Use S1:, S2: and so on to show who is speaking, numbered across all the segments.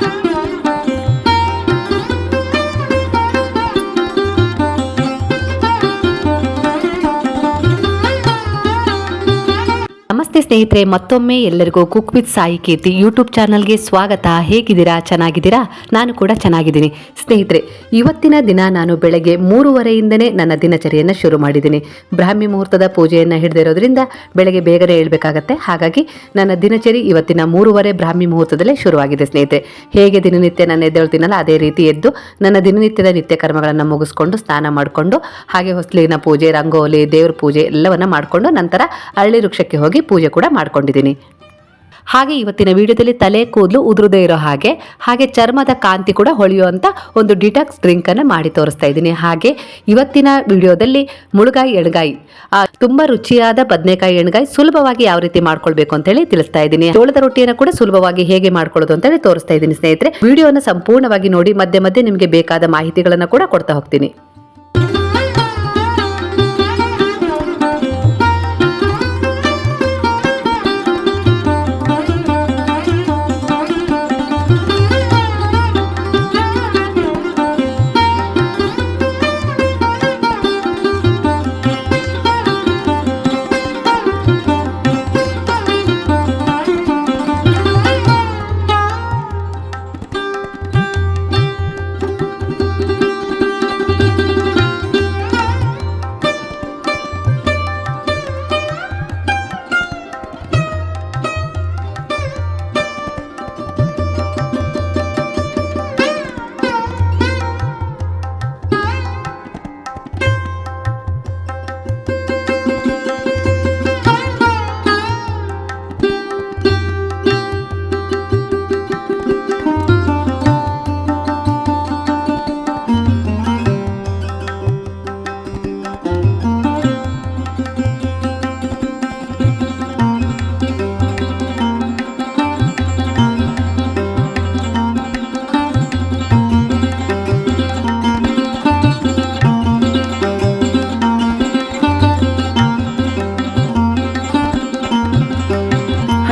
S1: Thank you. ನಮಸ್ತೆ ಸ್ನೇಹಿತರೆ, ಮತ್ತೊಮ್ಮೆ ಎಲ್ಲರಿಗೂ cook with Sai Keerthi YouTube ಚಾನಲ್ಗೆ ಸ್ವಾಗತ. ಹೇಗಿದ್ದೀರಾ? ಚೆನ್ನಾಗಿದ್ದೀರಾ? ನಾನು ಕೂಡ ಚೆನ್ನಾಗಿದ್ದೀನಿ. ಸ್ನೇಹಿತರೆ, ಇವತ್ತಿನ ದಿನ ನಾನು ಬೆಳಗ್ಗೆ ಮೂರುವರೆಯಿಂದನೇ ನನ್ನ ದಿನಚರಿಯನ್ನು ಶುರು ಮಾಡಿದ್ದೀನಿ. ಬ್ರಾಹ್ಮಿ ಮುಹೂರ್ತದ ಪೂಜೆಯನ್ನು ಹಿಡಿದಿರೋದ್ರಿಂದ ಬೆಳಗ್ಗೆ ಬೇಗನೆ ಹೇಳಬೇಕಾಗತ್ತೆ. ಹಾಗಾಗಿ ನನ್ನ ದಿನಚರಿ ಇವತ್ತಿನ ಮೂರುವರೆ ಬ್ರಾಹ್ಮಿ ಮುಹೂರ್ತದಲ್ಲೇ ಶುರುವಾಗಿದೆ ಸ್ನೇಹಿತರೆ. ಹೇಗೆ ದಿನನಿತ್ಯ ನಾನು ಎದ್ದೇಳ್ತೀನಲ್ಲ ಅದೇ ರೀತಿ ಎದ್ದು ನನ್ನ ದಿನನಿತ್ಯದ ನಿತ್ಯ ಕರ್ಮಗಳನ್ನು ಮುಗಿಸ್ಕೊಂಡು, ಸ್ನಾನ ಮಾಡಿಕೊಂಡು, ಹಾಗೆ ಹೊಸ್ಲಿನ ಪೂಜೆ, ರಂಗೋಲಿ, ದೇವ್ರ ಪೂಜೆ ಎಲ್ಲವನ್ನು ಮಾಡಿಕೊಂಡು ನಂತರ ಹಳ್ಳಿ ವೃಕ್ಷಕ್ಕೆ ಹೋಗಿ ಪೂಜೆ ಕೂಡ ಮಾಡ್ಕೊಂಡಿದ್ದೀನಿ. ಹಾಗೆ ಇವತ್ತಿನ ವಿಡಿಯೋದಲ್ಲಿ ತಲೆ ಕೂದಲು ಉದುರದೇ ಇರೋ ಹಾಗೆ ಹಾಗೆ ಚರ್ಮದ ಕಾಂತಿ ಕೂಡ ಹೊಳೆಯುವಂಥ ಒಂದು ಡಿಟಾಕ್ಸ್ ಡ್ರಿಂಕನ್ನು ಮಾಡಿ ತೋರಿಸ್ತಾ ಇದ್ದೀನಿ. ಹಾಗೆ ಇವತ್ತಿನ ವಿಡಿಯೋದಲ್ಲಿ ಮುಳುಗಾಯಿ ಎಣ್ಗಾಯಿ ತುಂಬಾ ರುಚಿಯಾದ ಬದನೆಕಾಯಿ ಎಣ್ಗಾಯಿ ಸುಲಭವಾಗಿ ಯಾವ ರೀತಿ ಮಾಡ್ಕೊಳ್ಬೇಕು ಅಂತೇಳಿ ತಿಳಿಸ್ತಾ ಇದ್ದೀನಿ. ಜೋಳದ ರೊಟ್ಟಿಯನ್ನು ಕೂಡ ಸುಲಭವಾಗಿ ಹೇಗೆ ಮಾಡ್ಕೊಳ್ಳೋದು ಅಂತೇಳಿ ತೋರಿಸ್ತಾ ಇದ್ದೀನಿ ಸ್ನೇಹಿತರೆ. ವಿಡಿಯೋನ ಸಂಪೂರ್ಣವಾಗಿ ನೋಡಿ, ಮಧ್ಯೆ ಮಧ್ಯೆ ನಿಮಗೆ ಬೇಕಾದ ಮಾಹಿತಿಗಳನ್ನು ಕೂಡ ಕೊಡ್ತಾ ಹೋಗ್ತೀನಿ.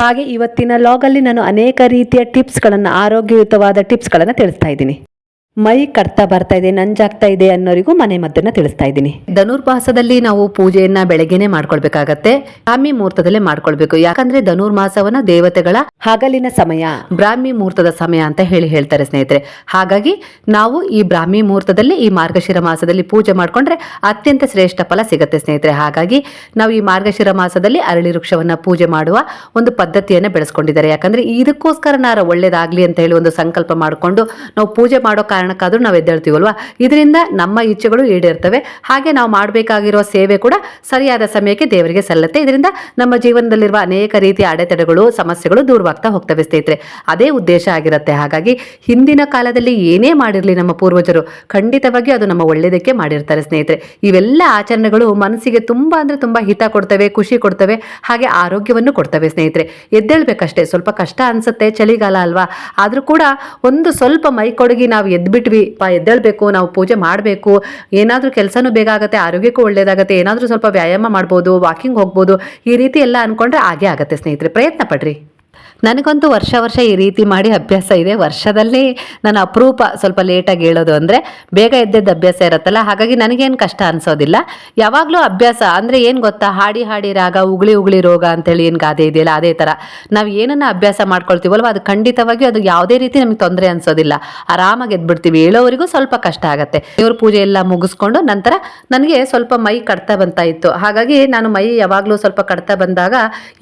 S1: ಹಾಗೆ ಇವತ್ತಿನ ಲಾಗಲ್ಲಿ ನಾನು ಅನೇಕ ರೀತಿಯ ಟಿಪ್ಸ್ಗಳನ್ನು ಆರೋಗ್ಯಯುತವಾದ ಟಿಪ್ಸ್ಗಳನ್ನು ತಿಳಿಸ್ತಾ ಇದ್ದೀನಿ. ಮೈ ಕಟ್ತಾ ಬರ್ತಾ ಇದೆ ನಂಜಾಗ್ತಾ ಇದೆ ಅನ್ನೋರಿಗೂ ಮನೆ ಮದ್ದನ್ನ ತಿಳಿಸ್ತಾ ಇದ್ದೀನಿ. ಧನುರ್ಮಾಸದಲ್ಲಿ ನಾವು ಪೂಜೆಯನ್ನ ಬೆಳಗ್ಗೆನೆ ಮಾಡ್ಕೊಳ್ಬೇಕಾಗತ್ತೆ. ಬ್ರಾಹ್ಮಿ ಮುಹೂರ್ತದಲ್ಲೇ ಮಾಡ್ಕೊಳ್ಬೇಕು. ಯಾಕಂದ್ರೆ ಧನುರ್ಮಾಸವನ್ನ ದೇವತೆಗಳ ಹಗಲಿನ ಸಮಯ. ಬ್ರಾಹ್ಮಿ ಮುಹೂರ್ತದ ಸಮಯ ಅಂತ ಹೇಳಿ ಹೇಳ್ತಾರೆ ಸ್ನೇಹಿತರೆ. ಹಾಗಾಗಿ ನಾವು ಈ ಬ್ರಾಹ್ಮಿ ಮುಹೂರ್ತದಲ್ಲಿ ಈ ಮಾರ್ಗಶಿರ ಮಾಸದಲ್ಲಿ ಪೂಜೆ ಮಾಡ್ಕೊಂಡ್ರೆ ಅತ್ಯಂತ ಶ್ರೇಷ್ಠ ಫಲ ಸಿಗುತ್ತೆ ಸ್ನೇಹಿತರೆ. ಹಾಗಾಗಿ ನಾವು ಈ ಮಾರ್ಗಶಿರ ಮಾಸದಲ್ಲಿ ಅರಳಿ ವೃಕ್ಷವನ್ನ ಪೂಜೆ ಮಾಡುವ ಒಂದು ಪದ್ಧತಿಯನ್ನ ಬೆಳೆಸ್ಕೊಂಡಿದ್ದಾರೆ. ಯಾಕಂದ್ರೆ ಇದಕ್ಕೋಸ್ಕರ ನಾರ ಒಳ್ಳೇದಾಗ್ಲಿ ಅಂತ ಹೇಳಿ ಒಂದು ಸಂಕಲ್ಪ ಮಾಡಿಕೊಂಡು ನಾವು ಪೂಜೆ ಮಾಡೋ ಕಾರಣಕ್ಕಾದ್ರೂ ನಾವು ಎದ್ದೇಳ್ತೀವಲ್ವಾ? ಇದರಿಂದ ನಮ್ಮ ಇಚ್ಛೆಗಳು ಈಡೇರ್ತವೆ. ಹಾಗೆ ನಾವು ಮಾಡಬೇಕಾಗಿರೋ ಸೇವೆ ಕೂಡ ಸರಿಯಾದ ಸಮಯಕ್ಕೆ ದೇವರಿಗೆ ಸಲ್ಲತ್ತೆ. ಇದರಿಂದ ನಮ್ಮ ಜೀವನದಲ್ಲಿರುವ ಅನೇಕ ರೀತಿಯ ಅಡೆತಡೆಗಳು, ಸಮಸ್ಯೆಗಳು ದೂರವಾಗ್ತಾ ಹೋಗ್ತವೆ ಸ್ನೇಹಿತರೆ. ಅದೇ ಉದ್ದೇಶ ಆಗಿರುತ್ತೆ. ಹಾಗಾಗಿ ಹಿಂದಿನ ಕಾಲದಲ್ಲಿ ಏನೇ ಮಾಡಿರಲಿ ನಮ್ಮ ಪೂರ್ವಜರು ಖಂಡಿತವಾಗಿ ಅದು ನಮ್ಮ ಒಳ್ಳೆಯದಕ್ಕೆ ಮಾಡಿರ್ತಾರೆ ಸ್ನೇಹಿತರೆ. ಇವೆಲ್ಲ ಆಚರಣೆಗಳು ಮನಸ್ಸಿಗೆ ತುಂಬ ಅಂದರೆ ತುಂಬ ಹಿತ ಕೊಡ್ತವೆ, ಖುಷಿ ಕೊಡ್ತವೆ, ಹಾಗೆ ಆರೋಗ್ಯವನ್ನು ಕೊಡ್ತವೆ ಸ್ನೇಹಿತರೆ. ಎದ್ದೇಳ್ಬೇಕಷ್ಟೇ. ಸ್ವಲ್ಪ ಕಷ್ಟ ಅನ್ಸುತ್ತೆ, ಚಳಿಗಾಲ ಅಲ್ವಾ? ಆದರೂ ಕೂಡ ಒಂದು ಸ್ವಲ್ಪ ಮೈ ಕೊಡಗಿ ನಾವು ಎದ್ಬಿಟ್ವಿ ಪಾ, ಎದ್ದೇಳ್ಬೇಕು, ನಾವು ಪೂಜೆ ಮಾಡಬೇಕು. ಏನಾದರೂ ಕೆಲಸನೂ ಬೇಗ ಆಗುತ್ತೆ, ಆರೋಗ್ಯಕ್ಕೂ ಒಳ್ಳೇದಾಗುತ್ತೆ, ಏನಾದರೂ ಸ್ವಲ್ಪ ವ್ಯಾಯಾಮ ಮಾಡ್ಬೋದು ವಾಕಿಂಗ್ ಹೋಗ್ಬೋದು, ಈ ರೀತಿ ಎಲ್ಲ ಅಂದ್ಕೊಂಡ್ರೆ ಹಾಗೆ ಆಗುತ್ತೆ ಸ್ನೇಹಿತರೆ. ಪ್ರಯತ್ನ ಪಡ್ರಿ. ನನಗಂತೂ ವರ್ಷ ವರ್ಷ ಈ ರೀತಿ ಮಾಡಿ ಅಭ್ಯಾಸ ಇದೆ. ವರ್ಷದಲ್ಲಿ ನಾನು ಅಪರೂಪ ಸ್ವಲ್ಪ ಲೇಟಾಗಿ ಹೇಳೋದು ಅಂದರೆ ಬೇಗ ಎದ್ದೆದ್ದು ಅಭ್ಯಾಸ ಇರುತ್ತಲ್ಲ, ಹಾಗಾಗಿ ನನಗೇನು ಕಷ್ಟ ಅನಿಸೋದಿಲ್ಲ. ಯಾವಾಗಲೂ ಅಭ್ಯಾಸ ಅಂದರೆ ಏನು ಗೊತ್ತಾ? ಹಾಡಿ ಹಾಡಿ ರಾಗ, ಉಗುಳಿ ಉಗುಳಿ ರೋಗ ಅಂತೇಳಿ ಏನು ಗಾದೆ ಇದೆಯಲ್ಲ ಅದೇ ಥರ ನಾವು ಏನನ್ನು ಅಭ್ಯಾಸ ಮಾಡ್ಕೊಳ್ತೀವಲ್ವ? ಅದು ಖಂಡಿತವಾಗಿ ಅದು ಯಾವುದೇ ರೀತಿ ನಮಗೆ ತೊಂದರೆ ಅನಿಸೋದಿಲ್ಲ. ಆರಾಮಾಗಿ ಎದ್ಬಿಡ್ತೀವಿ. ಹೇಳೋವರೆಗೂ ಸ್ವಲ್ಪ ಕಷ್ಟ ಆಗುತ್ತೆ. ದೇವ್ರ ಪೂಜೆ ಎಲ್ಲ ಮುಗಿಸ್ಕೊಂಡು ನಂತರ ನನಗೆ ಸ್ವಲ್ಪ ಮೈ ಕಡ್ತಾ ಬಂತಾ ಇತ್ತು. ಹಾಗಾಗಿ ನಾನು ಮೈ ಯಾವಾಗಲೂ ಸ್ವಲ್ಪ ಕಡ್ತಾ ಬಂದಾಗ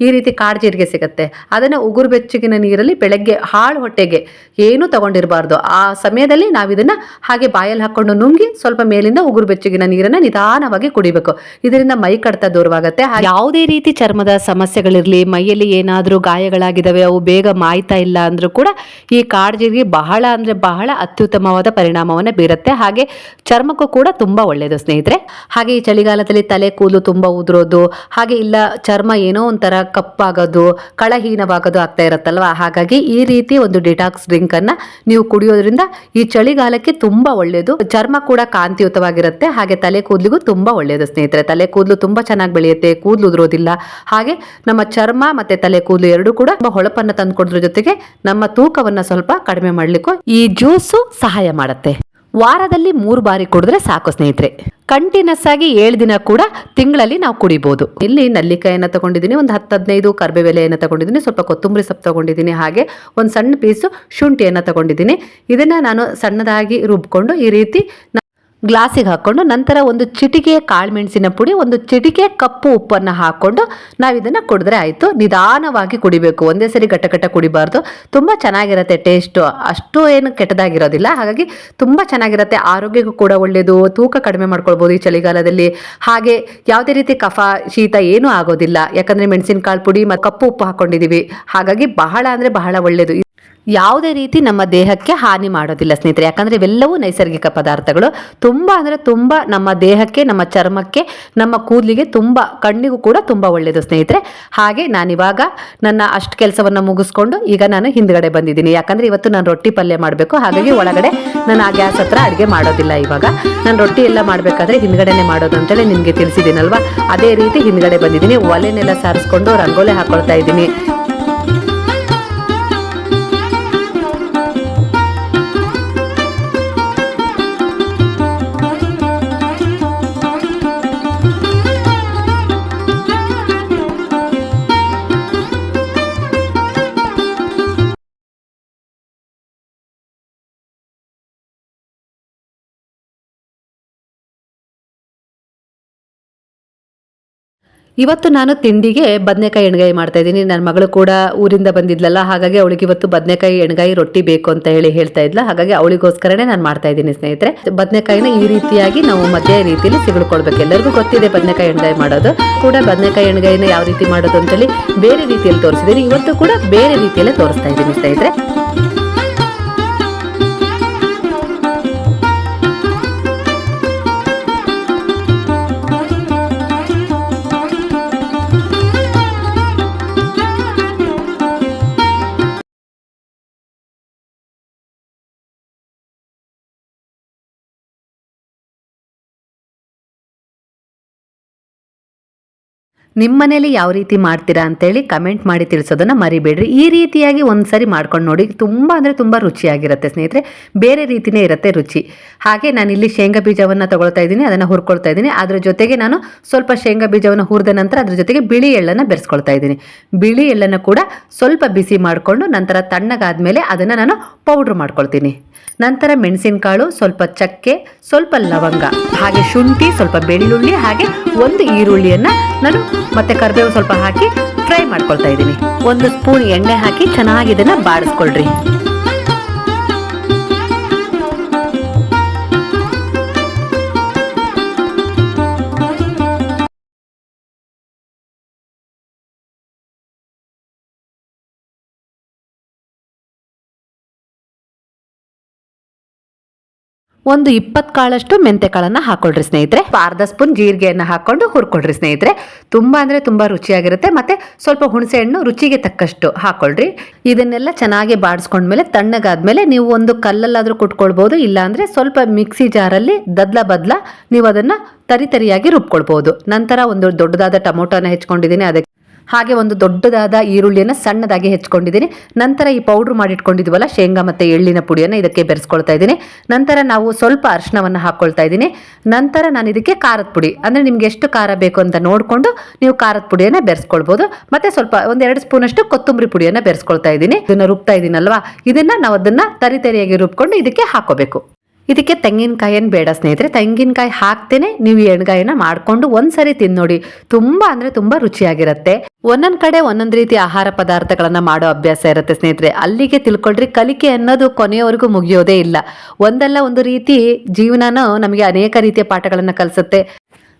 S1: ಈ ರೀತಿ ಕಾಡು ಜೀರಿಗೆ ಸಿಗುತ್ತೆ. ಅದನ್ನು ಉಗುರು ಬೆಚ್ಚಗಿನ ನೀರಲ್ಲಿ ಬೆಳಗ್ಗೆ ಹಾಳು ಹೊಟ್ಟೆಗೆ ಏನೂ ತಗೊಂಡಿರಬಾರ್ದು. ಆ ಸಮಯದಲ್ಲಿ ನಾವು ಇದನ್ನ ಹಾಗೆ ಬಾಯಲ್ಲಿ ಹಾಕೊಂಡು ನುಂಗಿ ಸ್ವಲ್ಪ ಮೇಲಿಂದ ಉಗುರು ಬೆಚ್ಚಗಿನ ನೀರನ್ನ ನಿಧಾನವಾಗಿ ಕುಡಿಬೇಕು. ಇದರಿಂದ ಮೈ ಕಡತ ದೂರವಾಗುತ್ತೆ. ಯಾವುದೇ ರೀತಿ ಚರ್ಮದ ಸಮಸ್ಯೆಗಳಿರಲಿ, ಮೈಯಲ್ಲಿ ಏನಾದರೂ ಗಾಯಗಳಾಗಿದ್ದಾವೆ ಅವು ಬೇಗ ಮಾಯ್ತಾ ಇಲ್ಲ ಅಂದ್ರೂ ಕೂಡ ಈ ಕಾಡ್ಜಿಗೆ ಬಹಳ ಅಂದ್ರೆ ಬಹಳ ಅತ್ಯುತ್ತಮವಾದ ಪರಿಣಾಮವನ್ನು ಬೀರುತ್ತೆ. ಹಾಗೆ ಚರ್ಮಕ್ಕೂ ಕೂಡ ತುಂಬಾ ಒಳ್ಳೆಯದು ಸ್ನೇಹಿತರೆ. ಹಾಗೆ ಈ ಚಳಿಗಾಲದಲ್ಲಿ ತಲೆ ಕೂದಲು ತುಂಬಾ ಉದುರೋದು, ಹಾಗೆ ಇಲ್ಲ ಚರ್ಮ ಏನೋ ಒಂಥರ ಕಪ್ಪಾಗೋದು, ಕಳಹೀನವಾಗೋದು ಆಗ್ತಾ ಇರತ್ತಲ್ವಾ? ಹಾಗಾಗಿ ಈ ರೀತಿ ಒಂದು ಡಿಟಾಕ್ಸ್ ಡ್ರಿಂಕ್ ಅನ್ನ ನೀವು ಕುಡಿಯೋದ್ರಿಂದ ಈ ಚಳಿಗಾಲಕ್ಕೆ ತುಂಬಾ ಒಳ್ಳೆಯದು ಚರ್ಮ ಕೂಡ ಕಾಂತಿಯುತವಾಗಿರುತ್ತೆ. ಹಾಗೆ ತಲೆ ಕೂದಲಿಗೂ ತುಂಬಾ ಒಳ್ಳೆಯದು ಸ್ನೇಹಿತರೆ. ತಲೆ ಕೂದಲು ತುಂಬಾ ಚೆನ್ನಾಗಿ ಬೆಳೆಯುತ್ತೆ. ಕೂದಲು ಉದುರೋದಿಲ್ಲ. ಹಾಗೆ ನಮ್ಮ ಚರ್ಮ ಮತ್ತೆ ತಲೆ ಕೂದಲು ಎರಡು ಕೂಡ ಹೊಳಪನ್ನ ತಂದ್ಕೊಡೋದ್ರ ಜೊತೆಗೆ ನಮ್ಮ ತೂಕವನ್ನ ಸ್ವಲ್ಪ ಕಡಿಮೆ ಮಾಡಲಿಕ್ಕೂ ಈ ಜ್ಯೂಸು ಸಹಾಯ ಮಾಡುತ್ತೆ. ವಾರದಲ್ಲಿ ಮೂರು ಬಾರಿ ಕುಡಿದ್ರೆ ಸಾಕು ಸ್ನೇಹಿತರೆ. ಕಂಟಿನ್ಯೂಸ್ ಆಗಿ ಏಳು ದಿನ ಕೂಡ ತಿಂಗಳಲ್ಲಿ ನಾವು ಕುಡಿಬಹುದು ಇಲ್ಲಿ ನಲ್ಲಿಕಾಯಿನ ತಗೊಂಡಿದ್ದೀನಿ, ಒಂದು ಹತ್ತು ಹದಿನೈದು ಕರ್ಬೇವೆಲೆಯನ್ನು ತಗೊಂಡಿದ್ದೀನಿ, ಸ್ವಲ್ಪ ಕೊತ್ತಂಬರಿ ಸೊಪ್ಪು ತಗೊಂಡಿದ್ದೀನಿ, ಹಾಗೆ ಒಂದು ಸಣ್ಣ ಪೀಸು ಶುಂಠಿಯನ್ನು ತಗೊಂಡಿದ್ದೀನಿ. ಇದನ್ನು ನಾನು ಸಣ್ಣದಾಗಿ ರುಬ್ಕೊಂಡು ಈ ರೀತಿ ಗ್ಲಾಸಿಗೆ ಹಾಕ್ಕೊಂಡು ನಂತರ ಒಂದು ಚಿಟಿಕೆ ಕಾಳುಮೆಣಸಿನ ಪುಡಿ, ಒಂದು ಚಿಟಿಕೆ ಕಪ್ಪು ಉಪ್ಪನ್ನು ಹಾಕ್ಕೊಂಡು ನಾವು ಇದನ್ನು ಕುಡಿದ್ರೆ ಆಯಿತು. ನಿಧಾನವಾಗಿ ಕುಡಿಬೇಕು. ಒಂದೇ ಸರಿ ಗಟ್ಟ ಗಟ್ಟ ಕುಡಿಬಾರ್ದು. ತುಂಬ ಚೆನ್ನಾಗಿರುತ್ತೆ ಟೇಸ್ಟು. ಅಷ್ಟು ಏನು ಕೆಟ್ಟದಾಗಿರೋದಿಲ್ಲ. ಹಾಗಾಗಿ ತುಂಬ ಚೆನ್ನಾಗಿರುತ್ತೆ. ಆರೋಗ್ಯಕ್ಕೂ ಕೂಡ ಒಳ್ಳೆಯದು ತೂಕ ಕಡಿಮೆ ಮಾಡ್ಕೊಳ್ಬೋದು ಈ ಚಳಿಗಾಲದಲ್ಲಿ. ಹಾಗೆ ಯಾವುದೇ ರೀತಿ ಕಫ, ಶೀತ ಏನೂ ಆಗೋದಿಲ್ಲ. ಯಾಕಂದರೆ ಮೆಣಸಿನಕಾಳು ಪುಡಿ ಮತ್ತು ಕಪ್ಪು ಉಪ್ಪು ಹಾಕ್ಕೊಂಡಿದ್ದೀವಿ ಹಾಗಾಗಿ ಬಹಳ ಅಂದರೆ ಬಹಳ ಒಳ್ಳೆಯದು ಯಾವುದೇ ರೀತಿ ನಮ್ಮ ದೇಹಕ್ಕೆ ಹಾನಿ ಮಾಡೋದಿಲ್ಲ ಸ್ನೇಹಿತರೆ. ಯಾಕಂದರೆ ಇವೆಲ್ಲವೂ ನೈಸರ್ಗಿಕ ಪದಾರ್ಥಗಳು. ತುಂಬ ಅಂದರೆ ತುಂಬ ನಮ್ಮ ದೇಹಕ್ಕೆ, ನಮ್ಮ ಚರ್ಮಕ್ಕೆ, ನಮ್ಮ ಕೂದಲಿಗೆ ತುಂಬ, ಕಣ್ಣಿಗೂ ಕೂಡ ತುಂಬ ಒಳ್ಳೆಯದು ಸ್ನೇಹಿತರೆ. ಹಾಗೆ ನಾನಿವಾಗ ನನ್ನ ಅಷ್ಟು ಕೆಲಸವನ್ನು ಮುಗಿಸ್ಕೊಂಡು ಈಗ ನಾನು ಹಿಂದ್ಗಡೆ ಬಂದಿದ್ದೀನಿ. ಯಾಕಂದರೆ ಇವತ್ತು ನಾನು ರೊಟ್ಟಿ ಪಲ್ಯ ಮಾಡಬೇಕು. ಹಾಗಾಗಿ ಒಳಗಡೆ ನಾನು ಆ ಗ್ಯಾಸ್ ಹತ್ರ ಅಡುಗೆ ಮಾಡೋದಿಲ್ಲ ಇವಾಗ. ನಾನು ರೊಟ್ಟಿ ಎಲ್ಲ ಮಾಡಬೇಕಾದ್ರೆ ಹಿಂದ್ಗಡೆನೆ ಮಾಡೋದು ಅಂತೇಳಿ ನಿಮಗೆ ತಿಳಿಸಿದ್ದೀನಲ್ವಾ? ಅದೇ ರೀತಿ ಹಿಂದ್ಗಡೆ ಬಂದಿದ್ದೀನಿ. ಒಲೆನೆಲ್ಲ ಸಾರಿಸ್ಕೊಂಡು ರಂಗೋಲೆ ಹಾಕೊಳ್ತಾ ಇದ್ದೀನಿ. ಇವತ್ತು ನಾನು ತಿಂಡಿಗೆ ಬದನೆಕಾಯಿ ಎಣ್ಗಾಯಿ ಮಾಡ್ತಾ ಇದ್ದೀನಿ. ನನ್ನ ಮಗಳು ಕೂಡ ಊರಿಂದ ಬಂದಿದ್ಲಲ್ಲ, ಹಾಗಾಗಿ ಅವಳಿಗೆ ಇವತ್ತು ಬದನೆಕಾಯಿ ಎಣ್ಗಾಯಿ ರೊಟ್ಟಿ ಬೇಕು ಅಂತ ಹೇಳಿ ಹೇಳ್ತಾ ಇದ್ಲ. ಹಾಗಾಗಿ ಅವಳಿಗೋಸ್ಕರನೇ ನಾನು ಮಾಡ್ತಾ ಇದ್ದೀನಿ ಸ್ನೇಹಿತರೆ. ಬದನೆಕಾಯಿನ ಈ ರೀತಿಯಾಗಿ ನಾವು ಮಧ್ಯ ರೀತಿಯಲ್ಲಿ ಸಿಗಳ್ಕೊಳ್ಬೇಕು. ಎಲ್ಲರಿಗೂ ಗೊತ್ತಿದೆ ಬದನೆಕಾಯಿ ಎಣ್ಗಾಯಿ ಮಾಡೋದು. ಕೂಡ ಬದನೆಕಾಯಿ ಎಣ್ಗಾಯಿನ ಯಾವ ರೀತಿ ಮಾಡೋದು ಅಂತೇಳಿ ಬೇರೆ ರೀತಿಯಲ್ಲಿ ತೋರಿಸಿದ್ದೀನಿ. ಇವತ್ತು ಕೂಡ ಬೇರೆ ರೀತಿಯಲ್ಲೇ ತೋರಿಸ್ತಾ ಇದ್ದೀನಿ ಸ್ನೇಹಿತರೆ. ನಿಮ್ಮ ಮನೇಲಿ ಯಾವ ರೀತಿ ಮಾಡ್ತೀರಾ ಅಂತೇಳಿ ಕಮೆಂಟ್ ಮಾಡಿ ತಿಳಿಸೋದನ್ನ ಮರಿಬೇಡ್ರಿ. ಈ ರೀತಿಯಾಗಿ ಒಂದ್ಸರಿ ಮಾಡ್ಕೊಂಡು ನೋಡಿ, ತುಂಬ ಅಂದರೆ ತುಂಬ ರುಚಿಯಾಗಿರುತ್ತೆ ಸ್ನೇಹಿತರೆ. ಬೇರೆ ರೀತಿನೇ ಇರುತ್ತೆ ರುಚಿ. ಹಾಗೆ ನಾನು ಇಲ್ಲಿ ಶೇಂಗಾ ಬೀಜವನ್ನು ತಗೊಳ್ತಾ ಇದ್ದೀನಿ, ಅದನ್ನು ಹುರ್ಕೊಳ್ತಾ ಇದ್ದೀನಿ. ಅದರ ಜೊತೆಗೆ ನಾನು ಸ್ವಲ್ಪ ಶೇಂಗಾ ಬೀಜವನ್ನು ಹುರಿದ ನಂತರ ಅದ್ರ ಜೊತೆಗೆ ಬಿಳಿ ಎಳ್ಳನ್ನು ಬೆರೆಸ್ಕೊಳ್ತಾ ಇದ್ದೀನಿ. ಬಿಳಿ ಎಳ್ಳನ್ನು ಕೂಡ ಸ್ವಲ್ಪ ಬಿಸಿ ಮಾಡಿಕೊಂಡು ನಂತರ ತಣ್ಣಗಾದ್ಮೇಲೆ ಅದನ್ನು ನಾನು ಪೌಡ್ರ್ ಮಾಡ್ಕೊಳ್ತೀನಿ. ನಂತರ ಮೆಣಸಿನಕಾಳು, ಸ್ವಲ್ಪ ಚಕ್ಕೆ, ಸ್ವಲ್ಪ ಲವಂಗ, ಹಾಗೆ ಶುಂಠಿ, ಸ್ವಲ್ಪ ಬೆಳ್ಳುಳ್ಳಿ, ಹಾಗೆ ಒಂದು ಈರುಳ್ಳಿಯನ್ನು ನಾನು ಮತ್ತೆ ಕರಿಬೇವು ಸ್ವಲ್ಪ ಹಾಕಿ ಫ್ರೈ ಮಾಡ್ಕೊಳ್ತಾ ಇದ್ದೀನಿ. ಒಂದು ಸ್ಪೂನ್ ಎಣ್ಣೆ ಹಾಕಿ ಚೆನ್ನಾಗಿ ಇದನ್ನ ಬಾಡಿಸ್ಕೊಳ್ರಿ. ಒಂದು ಇಪ್ಪತ್ತು ಕಾಳಷ್ಟು ಮೆಂತೆ ಕಾಳನ್ನು ಹಾಕೊಳ್ರಿ ಸ್ನೇಹಿತರೆ. ಅರ್ಧ ಸ್ಪೂನ್ ಜೀರಿಗೆಯನ್ನು ಹಾಕೊಂಡು ಹುರ್ಕೊಳ್ರಿ ಸ್ನೇಹಿತರೆ. ತುಂಬ ಅಂದರೆ ತುಂಬ ರುಚಿಯಾಗಿರುತ್ತೆ. ಮತ್ತು ಸ್ವಲ್ಪ ಹುಣಸೆಹಣ್ಣು ರುಚಿಗೆ ತಕ್ಕಷ್ಟು ಹಾಕೊಳ್ರಿ. ಇದನ್ನೆಲ್ಲ ಚೆನ್ನಾಗಿ ಬಾಡಿಸ್ಕೊಂಡ್ಮೇಲೆ ತಣ್ಣಗಾದ್ಮೇಲೆ ನೀವು ಒಂದು ಕಲ್ಲಲ್ಲಾದರೂ ಕುಟ್ಕೊಳ್ಬೋದು, ಇಲ್ಲಾಂದರೆ ಸ್ವಲ್ಪ ಮಿಕ್ಸಿ ಜಾರಲ್ಲಿ ದದ್ಲ ಬದ್ಲ ನೀವು ಅದನ್ನು ತರಿತರಿಯಾಗಿ ರುಬ್ಕೊಳ್ಬೋದು. ನಂತರ ಒಂದು ದೊಡ್ಡದಾದ ಟೊಮೊಟೊನ ಹೆಚ್ಕೊಂಡಿದ್ದೀನಿ, ಅದಕ್ಕೆ ಹಾಗೆ ಒಂದು ದೊಡ್ಡದಾದ ಈರುಳ್ಳಿಯನ್ನು ಸಣ್ಣದಾಗಿ ಹೆಚ್ಕೊಂಡಿದ್ದೀನಿ. ನಂತರ ಈ ಪೌಡ್ರ್ ಮಾಡಿಟ್ಕೊಂಡಿದ್ವಲ್ಲ, ಶೇಂಗಾ ಮತ್ತು ಎಳ್ಳಿನ ಪುಡಿಯನ್ನು ಇದಕ್ಕೆ ಬೆರೆಸ್ಕೊಳ್ತಾ ಇದ್ದೀನಿ. ನಂತರ ನಾವು ಸ್ವಲ್ಪ ಅರಿಶಿನವನ್ನು ಹಾಕ್ಕೊಳ್ತಾ ಇದ್ದೀನಿ. ನಂತರ ನಾನು ಇದಕ್ಕೆ ಖಾರದ ಪುಡಿ, ಅಂದರೆ ನಿಮ್ಗೆ ಎಷ್ಟು ಖಾರ ಬೇಕು ಅಂತ ನೋಡಿಕೊಂಡು ನೀವು ಖಾರದ ಪುಡಿಯನ್ನು ಬೆರೆಸ್ಕೊಳ್ಬೋದು. ಮತ್ತು ಸ್ವಲ್ಪ ಒಂದು ಎರಡು ಸ್ಪೂನಷ್ಟು ಕೊತ್ತಂಬರಿ ಪುಡಿಯನ್ನು ಬೆರೆಸ್ಕೊಳ್ತಾ ಇದ್ದೀನಿ. ಇದನ್ನು ರುಬ್ತಾ ಇದ್ದೀನಲ್ವಾ? ಇದನ್ನು ನಾವು ಅದನ್ನು ತರಿತರಿಯಾಗಿ ರುಬ್ಕೊಂಡು ಇದಕ್ಕೆ ಹಾಕೋಬೇಕು. ಇದಕ್ಕೆ ತೆಂಗಿನಕಾಯಿಯನ್ನು ಬೇಡ ಸ್ನೇಹಿತರೆ. ತೆಂಗಿನಕಾಯಿ ಹಾಕ್ತೇನೆ, ನೀವು ಎಣ್ಗಾಯಿನ ಮಾಡಿಕೊಂಡು ಒಂದ್ಸರಿ ತಿನ್ನೋಡಿ. ತುಂಬ ಅಂದರೆ ತುಂಬ ರುಚಿಯಾಗಿರುತ್ತೆ. ಒಂದೊಂದು ಕಡೆ ಒಂದೊಂದು ರೀತಿ ಆಹಾರ ಪದಾರ್ಥಗಳನ್ನು ಮಾಡೋ ಅಭ್ಯಾಸ ಇರುತ್ತೆ ಸ್ನೇಹಿತರೆ. ಅಲ್ಲಿಗೆ ತಿಳ್ಕೊಳ್ರಿ, ಕಲಿಕೆ ಅನ್ನೋದು ಕೊನೆಯವರೆಗೂ ಮುಗಿಯೋದೇ ಇಲ್ಲ. ಒಂದಲ್ಲ ಒಂದು ರೀತಿ ಜೀವನನೂ ನಮಗೆ ಅನೇಕ ರೀತಿಯ ಪಾಠಗಳನ್ನು ಕಲಿಸುತ್ತೆ.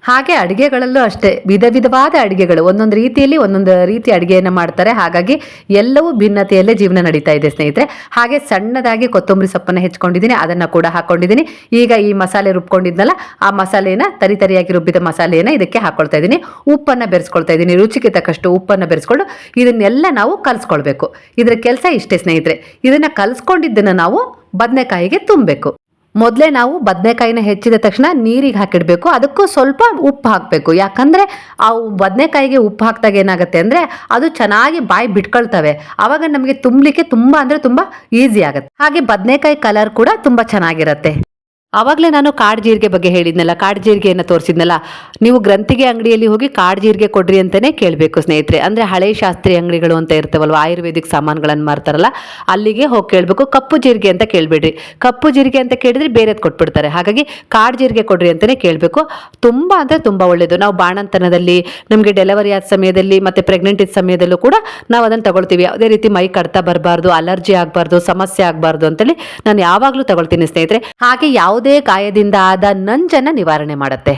S1: ಹಾಗೆ ಅಡುಗೆಗಳಲ್ಲೂ ಅಷ್ಟೇ, ವಿಧ ವಿಧವಾದ ಅಡುಗೆಗಳು, ಒಂದೊಂದು ರೀತಿಯಲ್ಲಿ ಒಂದೊಂದು ರೀತಿ ಅಡುಗೆಯನ್ನು ಮಾಡ್ತಾರೆ. ಹಾಗಾಗಿ ಎಲ್ಲವೂ ಭಿನ್ನತೆಯಲ್ಲೇ ಜೀವನ ನಡೀತಾ ಇದೆ ಸ್ನೇಹಿತರೆ. ಹಾಗೆ ಸಣ್ಣದಾಗಿ ಕೊತ್ತಂಬರಿ ಸೊಪ್ಪನ್ನು ಹೆಚ್ಕೊಂಡಿದ್ದೀನಿ, ಅದನ್ನು ಕೂಡ ಹಾಕ್ಕೊಂಡಿದ್ದೀನಿ ಈಗ ಈ ಮಸಾಲೆ ರುಬ್ಕೊಂಡಿದ್ನಲ್ಲ, ಆ ಮಸಾಲೆನ ತರಿ ತರಿಯಾಗಿ ರುಬ್ಬಿದ ಮಸಾಲೆಯನ್ನು ಇದಕ್ಕೆ ಹಾಕ್ಕೊಳ್ತಾ ಇದ್ದೀನಿ. ಉಪ್ಪನ್ನು ಬೆರೆಸ್ಕೊಳ್ತಾ ಇದ್ದೀನಿ, ರುಚಿಗೆ ತಕ್ಕಷ್ಟು ಉಪ್ಪನ್ನು ಬೆರೆಸ್ಕೊಂಡು ಇದನ್ನೆಲ್ಲ ನಾವು ಕಲಿಸ್ಕೊಳ್ಬೇಕು. ಇದರ ಕೆಲಸ ಇಷ್ಟೇ ಸ್ನೇಹಿತರೆ. ಇದನ್ನು ಕಲಿಸ್ಕೊಂಡಿದ್ದನ್ನು ನಾವು ಬದನೆಕಾಯಿಗೆ ತುಂಬಬೇಕು. ಮೊದಲೇ ನಾವು ಬದನೆಕಾಯಿನ ಹೆಚ್ಚಿದ ತಕ್ಷಣ ನೀರಿಗೆ ಹಾಕಿಡಬೇಕು. ಅದಕ್ಕೂ ಸ್ವಲ್ಪ ಉಪ್ಪು ಹಾಕಬೇಕು. ಯಾಕಂದರೆ ಆ ಬದನೆಕಾಯಿಗೆ ಉಪ್ಪು ಹಾಕಿದಾಗ ಏನಾಗುತ್ತೆ ಅಂದರೆ ಅದು ಚೆನ್ನಾಗಿ ಬಾಯಿ ಬಿಟ್ಕೊಳ್ತವೆ. ಆವಾಗ ನಮಗೆ ತುಂಬಲಿಕ್ಕೆ ತುಂಬ ಅಂದರೆ ತುಂಬ ಈಸಿ ಆಗುತ್ತೆ. ಹಾಗೆ ಬದನೆಕಾಯಿ ಕಲರ್ ಕೂಡ ತುಂಬ ಚೆನ್ನಾಗಿರುತ್ತೆ. ಆವಾಗಲೇ ನಾನು ಕಾಡು ಜೀರಿಗೆ ಬಗ್ಗೆ ಹೇಳಿದ್ನಲ್ಲ, ಕಾಡು ಜೀರಿಗೆಯನ್ನು ತೋರಿಸಿದ್ನಲ್ಲ, ನೀವು ಗ್ರಂಥಿಗೆ ಅಂಗಡಿಯಲ್ಲಿ ಹೋಗಿ ಕಾಡು ಜೀರಿಗೆ ಕೊಡ್ರಿ ಅಂತಲೇ ಕೇಳಬೇಕು ಸ್ನೇಹಿತರೆ. ಅಂದರೆ ಹಳೆ ಶಾಸ್ತ್ರಿ ಅಂಗಡಿಗಳು ಅಂತ ಇರ್ತವಲ್ವ, ಆಯುರ್ವೇದಿಕ್ ಸಾಮಾನುಗಳನ್ನು ಮಾರ್ತಾರಲ್ಲ, ಅಲ್ಲಿಗೆ ಹೋಗಿ ಕೇಳಬೇಕು, ಕಪ್ಪು ಜೀರಿಗೆ ಅಂತ ಕೇಳಬೇಡ್ರಿ. ಕಪ್ಪು ಜೀರಿಗೆ ಅಂತ ಕೇಳಿದ್ರೆ ಬೇರೆದು ಕೊಟ್ಬಿಡ್ತಾರೆ. ಹಾಗಾಗಿ ಕಾಡು ಜೀರಿಗೆ ಕೊಡ್ರಿ ಅಂತಲೇ ಕೇಳಬೇಕು. ತುಂಬ ಅಂದರೆ ತುಂಬ ಒಳ್ಳೆಯದು ನಾವು ಬಾಣಂತನದಲ್ಲಿ, ನಮಗೆ ಡೆಲಿವರಿ ಆದ ಸಮಯದಲ್ಲಿ ಮತ್ತು ಪ್ರೆಗ್ನೆಂಟ್ ಇದ್ದ ಸಮಯದಲ್ಲೂ ಕೂಡ ನಾವು ಅದನ್ನು ತಗೊಳ್ತೀವಿ. ಯಾವುದೇ ರೀತಿ ಮೈ ಕಡ್ತಾ ಬರಬಾರ್ದು, ಅಲರ್ಜಿ ಆಗಬಾರ್ದು, ಸಮಸ್ಯೆ ಆಗಬಾರ್ದು ಅಂತೇಳಿ ನಾನು ಯಾವಾಗಲೂ ತಗೊಳ್ತೀನಿ ಸ್ನೇಹಿತರೆ. ಹಾಗೆ ಯಾವುದೇ ಗಾಯದಿಂದ ಆದ ನಂಜನ್ನು ನಿವಾರಣೆ ಮಾಡುತ್ತೆ.